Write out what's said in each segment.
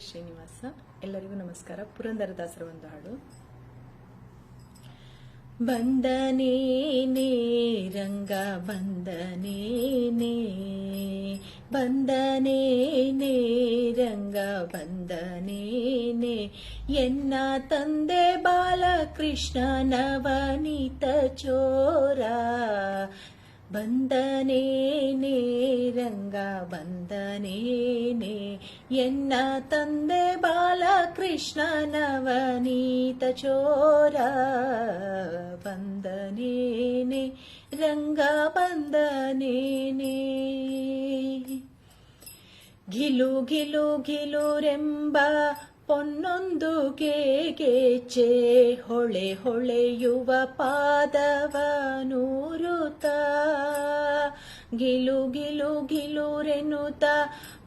ಶ್ರೀನಿವಾಸ, ಎಲ್ಲರಿಗೂ ನಮಸ್ಕಾರ. ಪುರಂದರದಾಸರ ಒಂದು ಹಾಡು ಬಂದನೇನೆ ರಂಗ ಬಂದನೇನೆ ಬಂದನೇನೆ ರಂಗ ಬಂದನೇನೆ ಎನ್ನ ತಂದೆ ಬಾಲಕೃಷ್ಣ ನವನೀತ ಚೋರ ಬಂದನೇನೆ ರಂಗ ಬಂದನೇನೆ ಎನ್ನ ತಂದೆ ಬಾಲಕೃಷ್ಣ ನವನೀತ ಚೋರ ಬಂದನೇನೆ ರಂಗ ಬಂದನೇನೆ. ಗಿಲು ಗಿಲು ಗಿಲುರೆಂಬ ಪೊನ್ನೊಂದು ಗೇಗೆಚ್ಚೆ ಹೊಳೆ ಹೊಳೆಯುವ ಪಾದವ ನೂರುತ ಗಿಲು ಗಿಲು ಗಿಲುರೆನುತ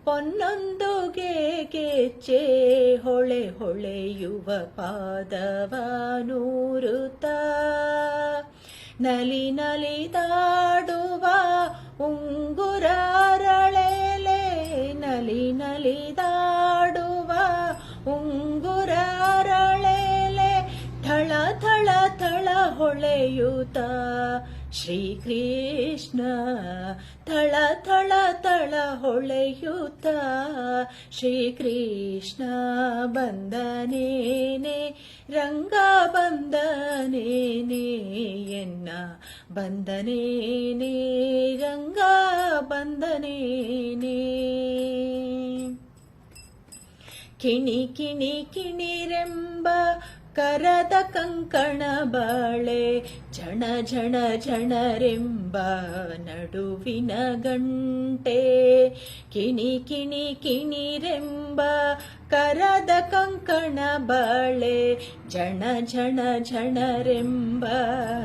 ಪೊನ್ನೊಂದು ಗೇಗೆಚ್ಚೆ ಹೊಳೆ ಹೊಳೆಯುವ ಪಾದವ ನೂರುತ ನಲಿ ನಲಿದಾಡುವ ಉಂಗುರರಳೆಲೆ, ನಲಿ ಉಂಗುರರಳೆಲೆ ಹೊಳೆಯುತ್ತ ಶ್ರೀಕೃಷ್ಣ ತಳ ತಳ ತಳ ಹೊಳೆಯುತ್ತ ಶ್ರೀಕೃಷ್ಣ ಬಂದನೇನೆ ರಂಗ ಬಂದನೇನೆ ಎನ್ನ ಬಂದನೇನೆ ರಂಗ ಬಂದನೇನೆ ಕಿಣಿ ಕಿಣಿ ಕಿಣಿರೆಂಬ ಕರದ ಕಂಕಣ ಬಾಳೆ, ಝಣ ಝಣ ಝಣರೆಂಬ ನಡುವಿನ ಗಂಟೆ. ಕಿಣಿ ಕಿಣಿ ಕಿಣಿರೆಂಬ ಕರದ ಕಂಕಣ ಬಾಳೆ, ಝಣ ಝಣ ಝಣರೆಂಬ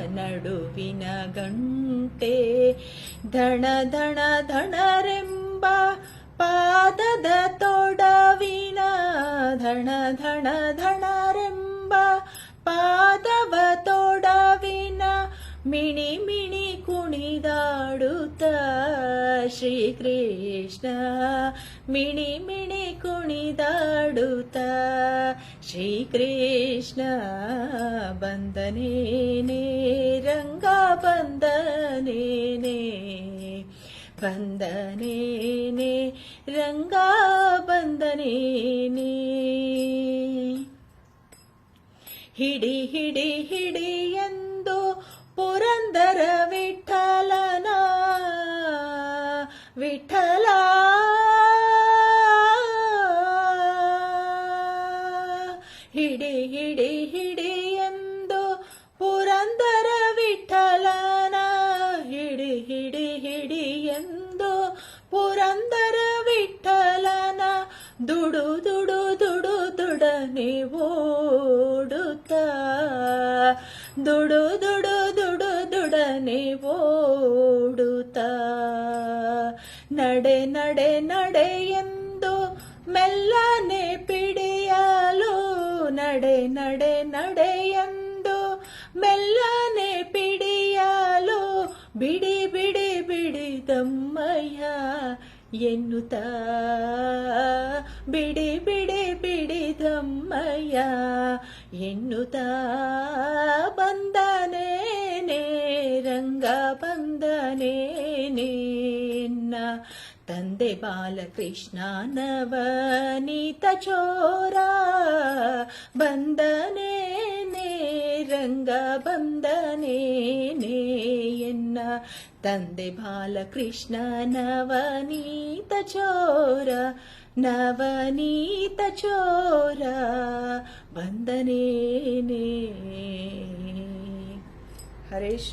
ನಡುವಿನ ಗಂಟೆ. ಧಣ ಧಣ ಧಣರೆಂಬ ಮಿಣಿ ಮಿಣಿ ಕುಣಿದಾಡುತ್ತ ಶ್ರೀಕೃಷ್ಣ. ಮಿಣಿ ಮಿಣಿ ಕುಣಿದಾಡುತ್ತ ಶ್ರೀಕೃಷ್ಣ. ಬಂದನೇನೆ ರಂಗ ಬಂದನೇನೆ ಬಂದನೇನೆ ರಂಗ ಬಂದನೇನೆ ಹಿಡಿ ಹಿಡಿ ಹಿಡಿ ಎಂದು ಪುರಂದರ ವಿಠಲನ ವಿಠಲ ಹಿಡಿ ಹಿಡಿ ಹಿಡಿ ಎಂದು ಪುರಂದರ ವಿಠಲನ ಹಿಡಿ ಹಿಡಿ ಹಿಡಿ ಎಂದು ಪುರಂದರ ವಿಠಲನ ದುಡು ದುಡು ದುಡು ದುಡನೆ ಓಡುತ್ತ ದುಡು ದುಡು ದುಡು ದುಡನೆ ಓಡುತ್ತ. ನಡೆ ನಡೆ ನಡೆ ಎಂದು ಮೆಲ್ಲನೆ ಪಿಡಿಯಲು. ನಡೆ ನಡೆ ನಡೆ ಎಂದು ಮೆಲ್ಲನೆ ಪಿಡಿಯಲು. ಬಿಡಿ ಬಿಡಿ ಬಿಡಿ ತಮ್ಮಯ್ಯ ಎನ್ನುತ್ತ. ಬಿಡಿ ಬಿಡಿ ಬಿಡಿ ತಮ್ಮಯ್ಯ ಎನ್ನುತ್ತ. ಬಂದನೇನೆ तन्दे बालकृष्णानवनीतचोरा। नवनीत चोरा बन्दने ने रङ्गबन्दने तन्दे बालकृष्ण नवनीतचोरा। नवनीतचोरा हरे हरिश